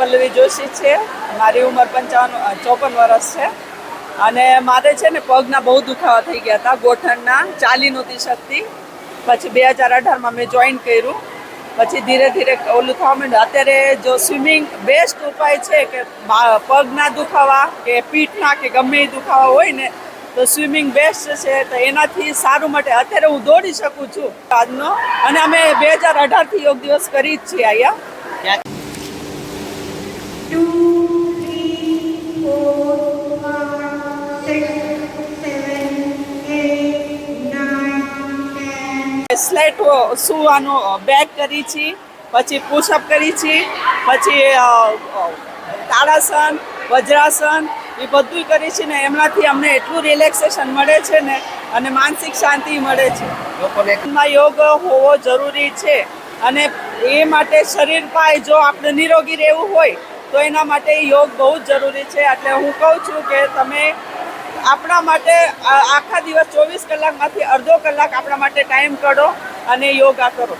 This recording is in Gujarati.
પલ્લવી જોશી છે. મારી ઉંમર પંચાવન ચોપન વર્ષ છે. અને મારે છે ને પગના બહુ દુખાવા થઈ ગયા હતા ગોઠણના, ચાલી નહોતી શકતી. પછી બે હજાર અઢારમાં મેં જોઈન કર્યું. પછી ધીરે ધીરે ઓલું થવા માંડ્યું. અત્યારે જો સ્વિમિંગ બેસ્ટ ઉપાય છે કે પગના દુખાવા, કે પીઠના કે ગમે એ દુખાવા હોય ને, તો સ્વિમિંગ બેસ્ટ છે તો એનાથી સારું માટે અત્યારે હું દોડી શકું છું આજનો. અને અમે બે હજાર અઢારથી યોગ દિવસ કરી જ છીએ અહીંયા. સ્લેટ સુવાનું બેગ કરી છે પછી પુશઅપ કરી છે પછી અ, વજ્રાસન એ બધું કરી છે ને એમનાથી અમને એટલું રિલેક્સેશન મળે છે ને અને માનસિક શાંતિ મળે છે. લોકોને યોગ હોવો જરૂરી છે અને એ માટે શરીર પાય જો આપણે નિરોગી રહેવું હોય તો એના માટે યોગ બહુ જ જરૂરી છે. એટલે હું કહું છું કે તમે આપણા માટે આખા દિવસ ચોવીસ કલાકમાંથી અડધો કલાક આપણા માટે ટાઈમ કાઢો અને યોગા કરો.